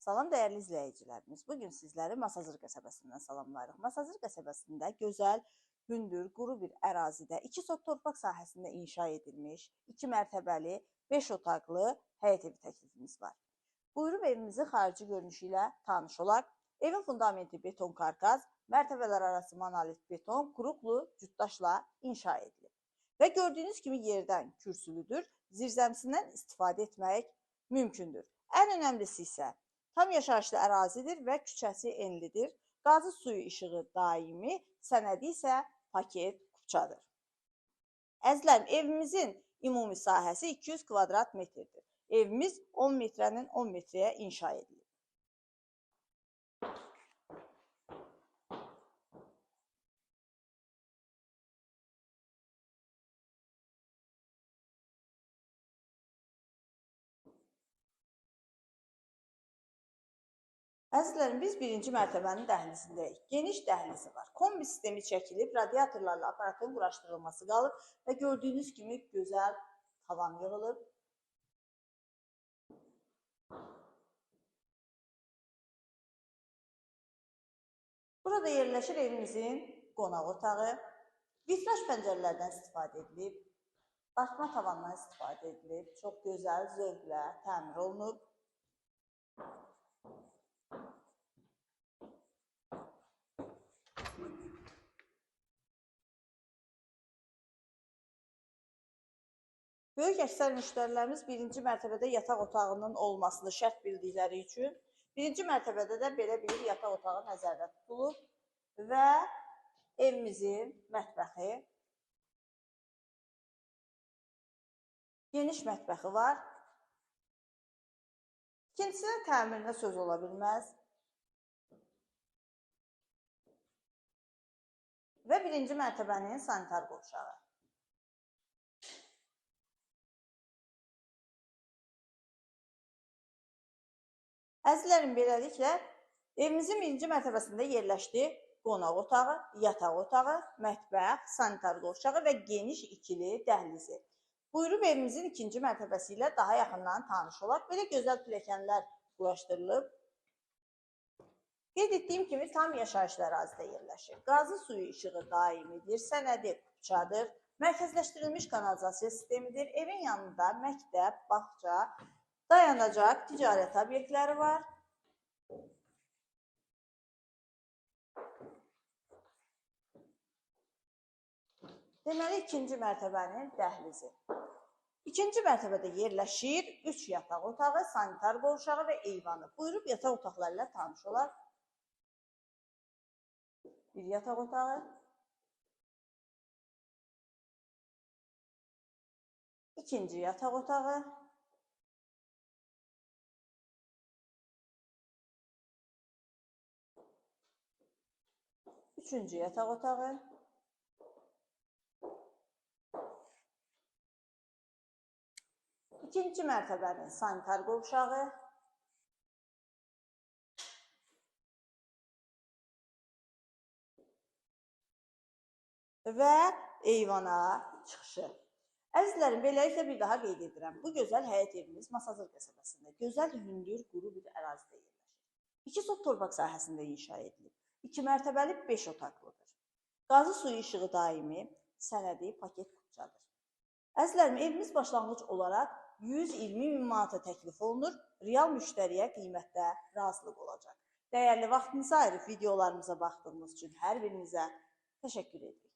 Salam dəyərli izləyicilərimiz. Bu gün sizləri Masazır qəsəbəsindən salamlayırıq. Masazır qəsəbəsində gözəl, hündür, quru bir ərazidə 2 sot torpaq sahəsində inşa edilmiş 2 mərtəbəli, 5 otaqlı həyət evi təklifimiz var. Buyurub evimizi xarici görünüşü ilə tanış olaq. Evin fundamenti beton karkaz, mərtəbələr arası monolit beton, quruqlu cütdaşla inşa edilib. Və gördüyünüz kimi yerdən kürsülüdür, zirzəmisindən istifadə etmək mümkündür. Ən önəmlisi isə tam yaşayışlı ərazidir və küçəsi enlidir. Qazı suyu işığı daimi, sənədi isə paket kupçadır. Əzizlərim, evimizin ümumi sahəsi 200 kvadrat metrdir. Evimiz 10 metrənin 10 metrəyə inşa edilib. Əzizlərim, biz birinci mərtəbənin dəhlizindəyik. Geniş dəhlizi var. Kombi sistemi çəkilib, radiatorlarla aparatın quraşdırılması qalıb və gördüyünüz kimi gözəl tavan yığılıb. Burada yerləşir evimizin qonaq otağı. Vitraj pəncərələrdən istifadə edilib. Dartma tavandan istifadə edilib. Çox gözəl, zövqlə təmir olunub. Böyük əksər müştərilərimiz birinci mərtəbədə yataq otağının olmasını şərt bildikləri üçün birinci mərtəbədə də belə bir yataq otağı nəzərdə tutulub və evimizin mətbəxi geniş mətbəxi var. İkincisinin təmirinə söz ola bilməz. Və birinci mərtəbənin sanitar qovşağı. Əzizlərim, beləliklə evimizin birinci mərtəbəsində yerləşdi qonaq otağı, yataq otağı, mətbəx, sanitar qovşağı və geniş ikili dəhlizi. Buyurub evimizin ikinci mərtəbəsi ilə daha yaxından tanış olaq. Belə gözəl pilləkənlər quraşdırılıb. Qeyd etdiyim kimi tam yaşayışlı ərazidə yerləşir. Qazı suyu işığı daimidir, sənədi kupçadır, mərkəzləşdirilmiş kanalizasiya sistemidir. Evin yanında məktəb, bağça, dayanacaq ticarət obyektləri var. Deməli, ikinci mərtəbənin dəhlizi. İkinci mərtəbədə yerləşir 3 yataq otağı, sanitar qovşağı və eyvanı. Buyurub yataq otaqları ilə tanış olaq. Bir yataq otağı. İkinci yataq otağı. Üçüncü yataq otağı. İkinci mərtəbənin sanitar qovşağı. Və eyvana çıxışı. Əzizlərim, beləliklə bir daha qeyd edirəm. Bu gözəl həyət evimiz Masazır qəsəbəsində, gözəl hündür, quru bir ərazidə yerləşir. İki sot torpaq sahəsində inşa edilib. 2 mərtəbəli 5 otaqlıdır. Qazı suyu işığı daimi, sənədi paket kupçadır. Əzizlərim, evimiz başlanğıc olaraq 120 min manata təklif olunur. Real müştəriyə qiymətdə razılıq olacaq. Dəyərli vaxtınızı ayırıb videolarımıza baxdığınız üçün hər birinizə təşəkkür edirik.